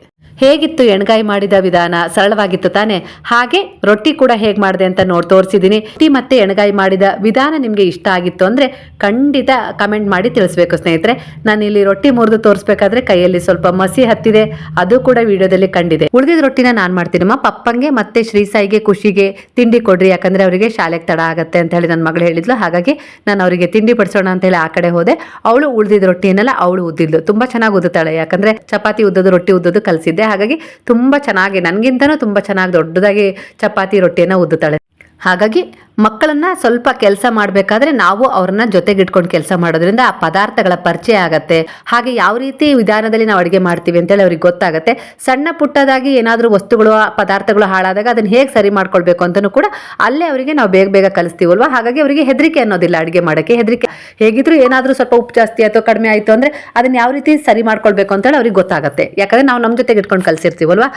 S1: ಹೇಗಿತ್ತು ಎಣ್ಗಾಯಿ ಮಾಡಿದ ವಿಧಾನ? ಸರಳವಾಗಿತ್ತು ತಾನೆ? ಹಾಗೆ ರೊಟ್ಟಿ ಕೂಡ ಹೇಗೆ ಮಾಡಿದೆ ಅಂತ ನೋಡಿ ತೋರಿಸಿದ್ದೀನಿ ರೊಟ್ಟಿ ಮತ್ತೆ ಎಣ್ಗಾಯಿ ಮಾಡಿದ ವಿಧಾನ ನಿಮಗೆ ಇಷ್ಟ ಆಗಿತ್ತು ಅಂದರೆ ಖಂಡಿತ ಕಮೆಂಟ್ ಮಾಡಿ ತಿಳಿಸ್ಬೇಕು ಸ್ನೇಹಿತರೆ. ನಾನು ಇಲ್ಲಿ ರೊಟ್ಟಿ ಮುರಿದು ತೋರಿಸ್ಬೇಕಾದ್ರೆ ಕೈಯಲ್ಲಿ ಸ್ವಲ್ಪ ಮಸಿ ಹತ್ತಿದೆ. ಅದು ಕೂಡ ವಿಡಿಯೋದಲ್ಲಿ ಕಂಡಿದೆ. ಉಳಿದಿದ ರೊಟ್ಟಿನ ನಾನು ಮಾಡ್ತೀನಮ್ಮ ಪಪ್ಪಂಗೆ ಮತ್ತೆ ಶ್ರೀಸಾಯಿಗೆ ಖುಷಿಗೆ ತಿಂಡಿ ಕೊಡ್ರಿ. ಯಾಕಂದ್ರೆ ಅವರಿಗೆ ಶಾಲೆಗೆ ತಡ ಆಗುತ್ತೆ ಅಂತ ಹೇಳಿ ನನ್ನ ಮಗಳು ಹೇಳಿದ್ಲು. ಹಾಗಾಗಿ ನಾನು ಅವರಿಗೆ ತಿಂಡಿ ಪಡಿಸೋಣ ಅಂತ ಹೇಳಿ ಆ ಕಡೆ ಹೋದೆ. ಅವಳು ಉಳಿದಿದ್ದ ರೊಟ್ಟಿಯನ್ನೆಲ್ಲ, ಅವಳು ಉದ್ದಿದ್ಲು. ತುಂಬಾ ಚೆನ್ನಾಗಿ ಉದ್ದುತ್ತಾಳೆ. ಯಾಕಂದ್ರೆ ಚಪಾತಿ ಉದ್ದದ ರೊಟ್ಟಿ ಉದ್ದೋದು ಕಲಿಸಿದ್ದೆ. ಹಾಗಾಗಿ ತುಂಬ ಚೆನ್ನಾಗಿ ನನಗಿಂತನೂ ತುಂಬ ಚೆನ್ನಾಗಿ ದೊಡ್ಡದಾಗಿ ಚಪಾತಿ ರೊಟ್ಟಿಯನ್ನು ಉದ್ದುತ್ತಾಳೆ. ಹಾಗಾಗಿ ಮಕ್ಕಳನ್ನ ಸ್ವಲ್ಪ ಕೆಲಸ ಮಾಡಬೇಕಾದ್ರೆ ನಾವು ಅವ್ರನ್ನ ಜೊತೆಗಿಟ್ಕೊಂಡು ಕೆಲಸ ಮಾಡೋದ್ರಿಂದ ಆ ಪದಾರ್ಥಗಳ ಪರಿಚಯ ಆಗತ್ತೆ. ಹಾಗೆ ಯಾವ ರೀತಿ ವಿಧಾನದಲ್ಲಿ ನಾವು ಅಡುಗೆ ಮಾಡ್ತೀವಿ ಅಂತೇಳಿ ಅವ್ರಿಗೆ ಗೊತ್ತಾಗುತ್ತೆ. ಸಣ್ಣ ಪುಟ್ಟದಾಗಿ ಏನಾದರೂ ವಸ್ತುಗಳು ಪದಾರ್ಥಗಳು ಹಾಳಾದಾಗ ಅದನ್ನು ಹೇಗೆ ಸರಿ ಮಾಡ್ಕೊಳ್ಬೇಕು ಅಂತಲೂ ಕೂಡ ಅಲ್ಲೇ ಅವರಿಗೆ ನಾವು ಬೇಗ ಬೇಗ ಕಲಿಸ್ತೀವಲ್ವಾ? ಹಾಗಾಗಿ ಅವರಿಗೆ ಹೆದರಿಕೆ ಅನ್ನೋದಿಲ್ಲ ಅಡುಗೆ ಮಾಡೋಕ್ಕೆ. ಹೆದರಿಕೆ ಹೇಗಿದ್ರು ಏನಾದರೂ ಸ್ವಲ್ಪ ಉಪ್ಪು ಜಾಸ್ತಿ ಅಥವಾ ಕಡಿಮೆ ಆಯಿತು ಅಂದರೆ ಅದನ್ನು ಯಾವ ರೀತಿ ಸರಿ ಮಾಡ್ಕೊಳ್ಬೇಕು ಅಂತೇಳಿ ಅವ್ರಿಗೆ ಗೊತ್ತಾಗುತ್ತೆ. ಯಾಕಂದರೆ ನಾವು ನಮ್ಮ ಜೊತೆಗೆ ಇಟ್ಕೊಂಡು ಕಲಿಸಿರ್ತೀವಲ್ವಾ?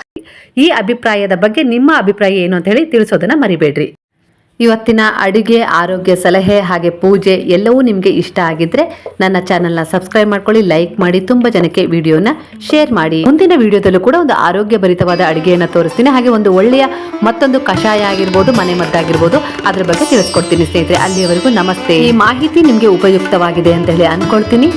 S1: ಈ ಅಭಿಪ್ರಾಯದ ಬಗ್ಗೆ ನಿಮ್ಮ ಅಭಿಪ್ರಾಯ ಏನು ಅಂತ ಹೇಳಿ ತಿಳಿಸೋದನ್ನ ಮರಿಬೇಡ್ರಿ. ಇವತ್ತಿನ ಅಡುಗೆ, ಆರೋಗ್ಯ ಸಲಹೆ ಹಾಗೆ ಪೂಜೆ ಎಲ್ಲವೂ ನಿಮಗೆ ಇಷ್ಟ ಆಗಿದ್ರೆ ನನ್ನ ಚಾನಲ್ನ ಸಬ್ಸ್ಕ್ರೈಬ್ ಮಾಡ್ಕೊಳ್ಳಿ, ಲೈಕ್ ಮಾಡಿ, ತುಂಬ ಜನಕ್ಕೆ ವಿಡಿಯೋನ ಶೇರ್ ಮಾಡಿ. ಮುಂದಿನ ವಿಡಿಯೋದಲ್ಲೂ ಕೂಡ ಒಂದು ಆರೋಗ್ಯ ಭರಿತವಾದ ಅಡುಗೆಯನ್ನು ತೋರಿಸ್ತೀನಿ. ಹಾಗೆ ಒಂದು ಒಳ್ಳೆಯ ಮತ್ತೊಂದು ಕಷಾಯ ಆಗಿರ್ಬೋದು, ಮನೆ ಮದ್ದಾಗಿರ್ಬೋದು, ಅದ್ರ ಬಗ್ಗೆ ತಿಳಿಸ್ಕೊಡ್ತೀನಿ ಸ್ನೇಹಿತರೆ. ಅಲ್ಲಿಯವರೆಗೂ ನಮಸ್ತೆ. ಈ ಮಾಹಿತಿ ನಿಮಗೆ ಉಪಯುಕ್ತವಾಗಿದೆ ಅಂತ ಹೇಳಿ ಅನ್ಕೊಳ್ತೀನಿ